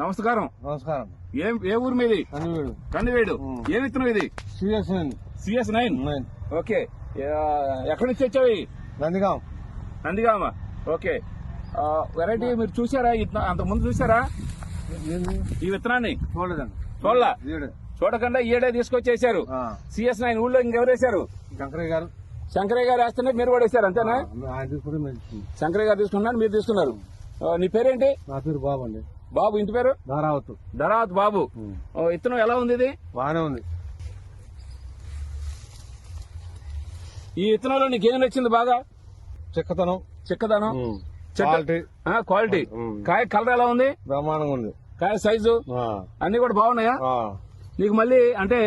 నమస్కారం. నమస్కారం. ఏం ఏ ఊరు మీది? కనివీడు కందివేడు ఏం విత్తనం ఇది? CS CS nine? ఓకే. ఆ, ఎక్కడి నుంచి వచ్చావి? నందిగాం. నందిగామ? ఓకే. వెరైటీ మీరు చూసారా? అంత ముందు చూసారా? ఈ విత్తనాన్ని? చూడలేదండి. చూడలా? చూడకుండా ఈడే తీసుకొచ్చేసారు సిఎస్ నైన్ ఊళ్ళో ఇంకెవరు వేశారు శంకరయ్య గారు. శంకరయ్య గారు వేస్తుంటే మీరు కూడా వేశారు అంతేనా? శంకరయ్య గారు తీసుకున్నారు మీరు తీసుకున్నారు. నీ పేరేంటి? నా పేరు బాబు అండి. బాబు ఇంటి పేరు? ధారావత్. ధరావత్ బాబు. ఓ, విత్తనం ఎలా ఉంది ఇది? బాగానే ఉంది. ఈ విత్తనంలో నీకు ఏం నచ్చింది బాగా? చిక్కతనం. చిక్కదనం? క్వాలిటీ. ఆ, క్వాలిటీ. కాయ కలర్ ఎలా ఉంది? బ్రహ్మాండంగా ఉంది. కాయ సైజు? అన్ని కూడా బాగున్నాయా? నీకు మళ్ళీ అంటే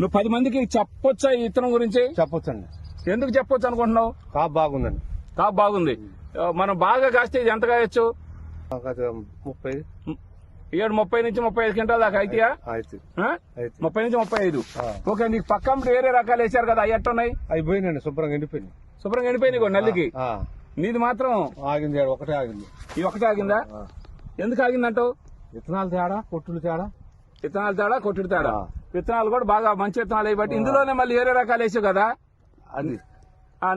నువ్వు పది మందికి చెప్పొచ్చా ఈ విత్తనం గురించి? చెప్పొచ్చండి. ఎందుకు చెప్పొచ్చు అనుకుంటున్నావు? కాపు బాగుందండి. కాపు బాగుంది. మనం బాగా కాస్తే ఇది ఎంత కాయొచ్చు? ముప్పై ఏడు ముప్పై నుంచి ముప్పై ఐదు క్వింటాల దాకా అయితేయా? ముప్పై నుంచి ముప్పై ఐదు. ఓకే నీకు పక్క వేరే రకాలు వేశారు కదా అవి ఎట్టున్నాయి అయిపోయినండి శుభ్రంగా ఎండిపోయింది శుభ్రంగా ఎండిపోయినాయి నల్లికి? నీది మాత్రం ఆగింది ఒకటే ఆగింది. ఈ ఒకటే ఆగిందా. ఎందుకు ఆగిందంటావు? విత్తనాలు తేడా పొట్టులు తేడా? విత్తనాలు తేడా కొట్టుడు తేడా. విత్తనాలు కూడా బాగా మంచి విత్తనాలు అయ్యి బట్టి ఇందులోనే మళ్ళీ వేరే రకాలు వేసావు కదా? అది.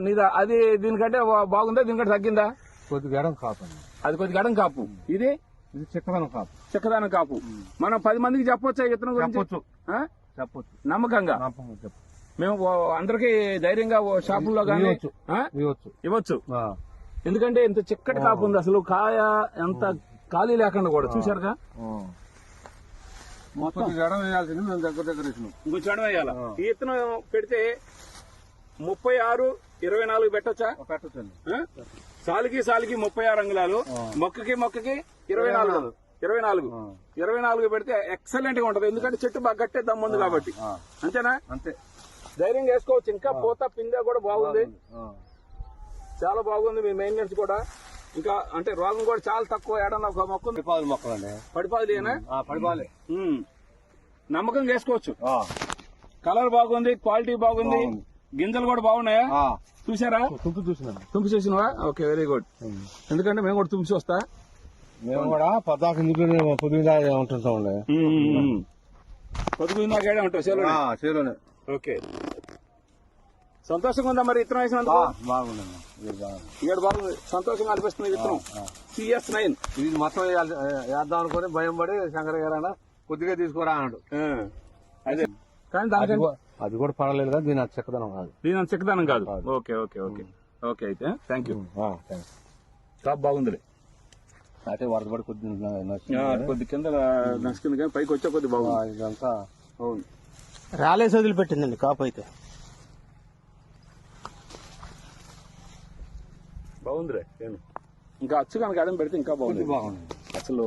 నీదా? అది దీనికంటే బాగుందా? దీనికంటే తగ్గిందా? కొద్దిగా ఎడం కాపండి అది కొద్దిగా గడం కాపు. ఇది ఇది చిక్కదనం కాపు. చక్కదానం కాపు. మనం పది మందికి చెప్పొచ్చా ఈ విత్తనం గురించి? చెప్పొచ్చు. ఆ? చెప్పొచ్చు. నమ్మకంగా? చెప్పు. మేము ఓ- అందరికీ ధైర్యంగా ఓ షాపుల్లో కానీ ఇవ్వచ్చు. ఇవ్వచ్చు. ఇవ్వచ్చు. ఆ. ఎందుకంటే ఇంత చిక్కటి కాపు ఉంది అసలు. కాయ ఎంత ఖాళీ లేకుండా కూడా. కొద్దిగా ఎడం వేయాల్సింది మేము దగ్గర దగ్గర వేయాల. ఈ విత్తనం పెడితే ముప్పై ఆరు ఇరవై నాలుగు పెట్టొచ్చా? పెట్టచ్చండి. ఆ? సాలుకి సాలుకి ముప్పై ఆరు అంగుళాలు. మొక్కకి మొక్కకి ఇరవై నాలుగు. ఇరవై నాలుగు. ఇరవై నాలుగు. పెడితే ఎక్సలెంట్గా ఉంటది. ఎందుకంటే చెట్టు బాగా గట్టే దమ్ముంది కాబట్టి. అంతేనా? అంతే. ధైర్యంగా వేసుకోవచ్చు ఇంకా పూత పిందె కూడా బాగుంది. చాలా బాగుంది మీ మెయింటెనెన్స్ కూడా. ఇంకా అంటే రోగం కూడా చాలా తక్కువ. ఏడన్నా ఒక మొక్క ఉంది. పడిపాలు మొక్కలండి. పడిపోలేనా ఆ, పడిపాలే నమ్మకం వేసుకోవచ్చు ఆ. కలర్ బాగుంది క్వాలిటీ బాగుంది. గింజలు కూడా బాగున్నాయా. చూసారా తుంపు చూసినాం తుంపి చేసినవా? ఓకే వెరీ గుడ్ ఎందుకంటే మేము కూడా తుంపి వస్తా మేము కూడా పద్దాక ఇందులోనే పొద్దుగా నాకేడే ఉంటావు? సెలవు ఆ, చేలోనే ఓకే. సంతోషంగా ఉందా మరి విత్తనం వేసినందుకు? బాగుంది. ఇక్కడ బాగుంది సంతోషంగా అనిపిస్తుంది విత్తనం. CS nine. ఇది మొత్తం వేద్దాం అనుకుని భయం పడి శంకర గారు కొద్దిగా తీసుకురా అన్నాడు. అదే. కానీ దానికంటే అది కూడా పడలేదు కదా దీని అది చెక్కదనం కాదు. దీని అంత చిక్కదనం కాదు. Okay okay okay. ఓకే అయితే థ్యాంక్ యూ. టాప్ బాగుందిలే. అయితే వరద పడి. ఆ, కొద్ది కింద నసుకుంది కానీ పైకి వచ్చే కొద్ది బాగుంది. ఇదంతా అవును. రాలేసి వదిలిపెట్టిందండి కాపు అయితే. బాగుందిలే నేను ఇంకా అచ్చు కనుక అడం పెడితే ఇంకా బాగుంది. కొద్ది బాగుంది. అసలు